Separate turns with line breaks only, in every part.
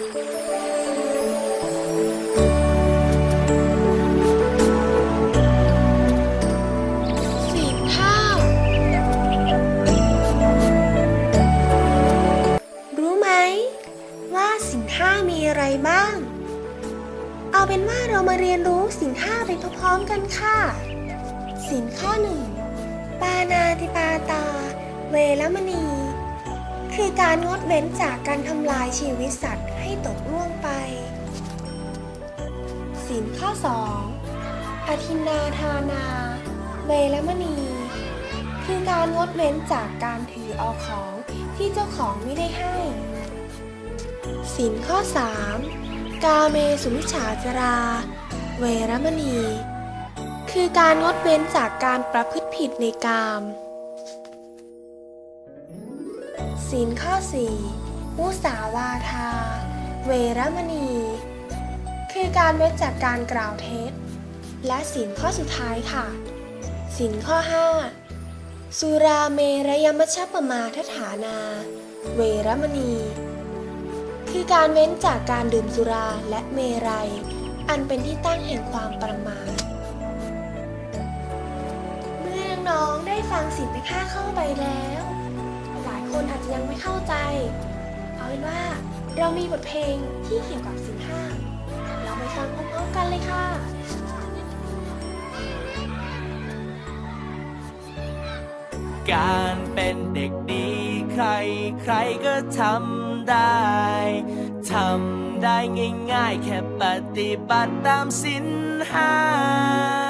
ศีลห้ารู้ไหม ว่าศีลห้ามีอะไรบ้าง เอาเป็นว่าเรามาเรียนรู้ศีลห้าไปพร้อมๆกันค่ะศีลข้อหนึ่งปานาติปาตา เวรมณี คือการงดเว้นจากการทำลายชีวิตสัตว์ให้ตกล่วงไปศีลข้อสองอธินาทานา เวรมณี คือการงดเว้นจากการถือเอาของที่เจ้าของไม่ได้ให้ศีลข้อ 3 กาเมสุมิฉาจรา เวรมณี คือการงดเว้นจากการประพฤติผิดในกาม ศีลข้อ4มุสาวาทา เวรมณี คือการเว้นจากการกล่าวเท็จ และศีลข้อสุดท้ายค่ะสินข้อ 5 สุราเมรยมัชฌปมาทฐานา เวรมณี คือการเว้นจากการดื่มสุราและเมรัย อันเป็นที่ตั้งแห่งความประมาทเมื่อน้องๆได้ฟังสินไปค่าเข้าไปแล้ว เข้าใจ เอาเป็นว่าเรามีบทเพลงที่เกี่ยวกับสินห้าเราไปฟังพร้อมๆกันเลยค่ะ
การเป็นเด็กดีใครใครก็ทำได้ ทำได้ง่ายๆ แค่ปฏิบัติตามสินห้า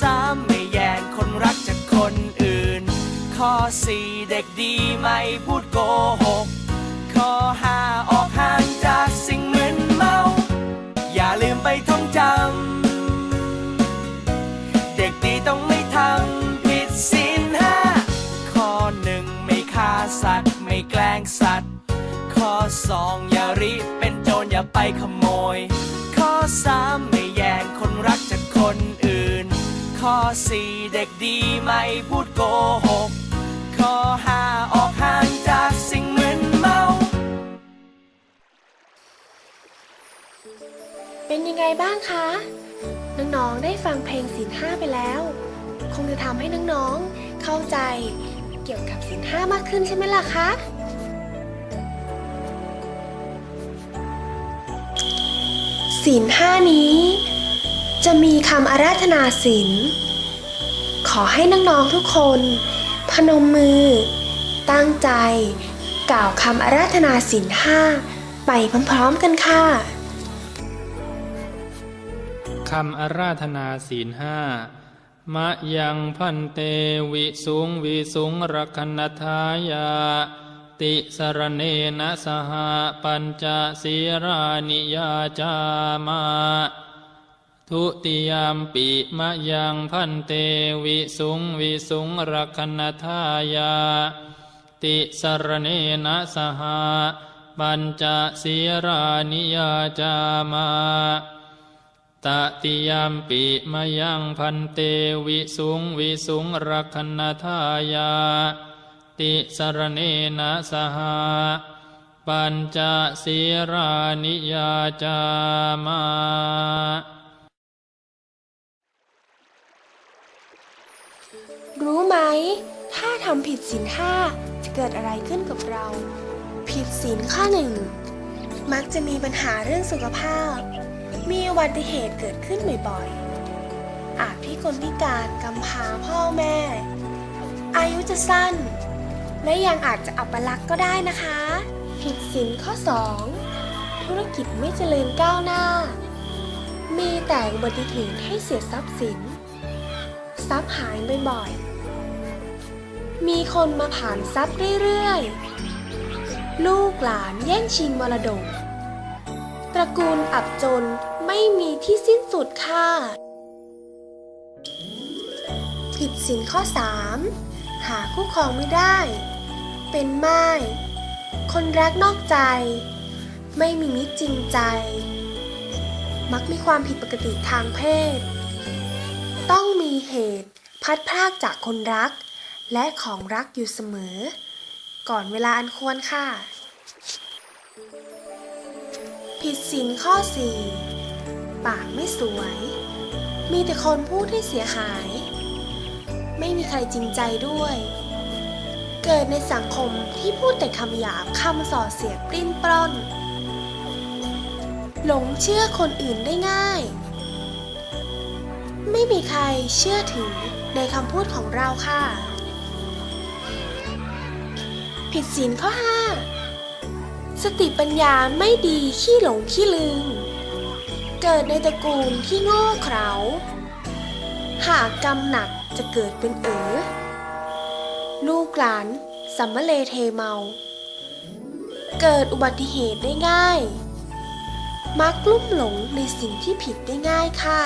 สามไม่แย่งคนรักจากคนอื่น ข้อสี่เด็กดีไม่พูดโกหก ข้อห้าออกห่างจากสิ่งมึนเมา อย่าลืมไปท่องจำ เด็กดีต้องไม่ทำผิดศีลห้าข้อหนึ่งไม่ฆ่าสัตว์ไม่แกล้งสัตว์ ข้อสองอย่าริเป็นโจรอย่าไปขโมย สี่เด็กดีไม่พูดโกหก ข้อห้าออกห่างจากสิ่งมึนเมา
เป็นยังไงบ้างคะ น้องๆ ได้ฟังเพลงศีลห้าไปแล้ว คงจะทำให้น้องๆ เข้าใจเกี่ยวกับศีลห้ามากขึ้นใช่ไหมล่ะคะศีลห้านี้ จะมีคำอาราธนาศีล อให้น้องๆทุกคน พนมมือ ตั้งใจ กล่าวคำอาราธนาศีลห้าไปพร้อมๆกันค่ะ
คำอาราธนาศีลห้ามะยังพันเตวิสุงวิสุงรักขณทายา ติสรเนนะสหปัญจศีรานิยาจามา ทุติยามปิมะยังพันเตวิสุงวิสุงรักขณทายา ติสรเนนะสหปัญจศีรานิยาจามาตติยามปิมายังพันเตวิสุงวิสุงรักขณทายา ติสรเนนะสหปัญจศีรานิยาจามา
รู้ไหม ถ้าทำผิดศีลห้าจะเกิดอะไรขึ้นกับเรา ผิดศีลข้อหนึ่งมักจะมีปัญหาเรื่องสุขภาพ มีอุบัติเหตุเกิดขึ้นบ่อยๆ อาจพิกลพิการกำพร้าพ่อแม่ อายุจะสั้น และยังอาจจะอัปลักษ์ก็ได้นะคะ ผิดศีลข้อ 2 ธุรกิจไม่เจริญก้าวหน้า มีแต่อุบัติเหตุให้เสียทรัพย์สิน ทรัพย์หายบ่อยๆ มีคนมาผ่านทรัพย์เรื่อยๆ ลูกหลานแย่งชิงมรดก ตระกูลอับจนไม่มีที่สิ้นสุดค่ะ ผิดศีลข้อ 3 หาคู่ครองไม่ได้ เป็นไม้คนรักนอกใจ ไม่มีมิตรจริงใจ มักมีความผิดปกติทางเพศ ต้องมีเหตุพัดพรากจากคนรัก และของรักอยู่เสมอ ก่อนเวลาอันควรค่ะ ผิดศีลข้อ4ปากไม่สวย มีแต่คนพูดให้เสียหาย ไม่มีใครจริงใจด้วย เกิดในสังคมที่พูดแต่คำหยาบคำส่อเสียดปลิ้นปล้อนหลงเชื่อคนอื่นได้ง่าย ไม่มีใครเชื่อถือในคำพูดของเราค่ะ ผิดศีลข้อ5สติปัญญาไม่ดีขี้หลงขี้ลืม เกิดในตระกูลที่โง่เขลาหากกรรมหนักจะเกิดเป็นเอ๋อลูกหลานสัมมเลเทเมา เกิดอุบัติเหตุได้ง่าย มักลุ่มหลงในสิ่งที่ผิดได้ง่ายค่ะ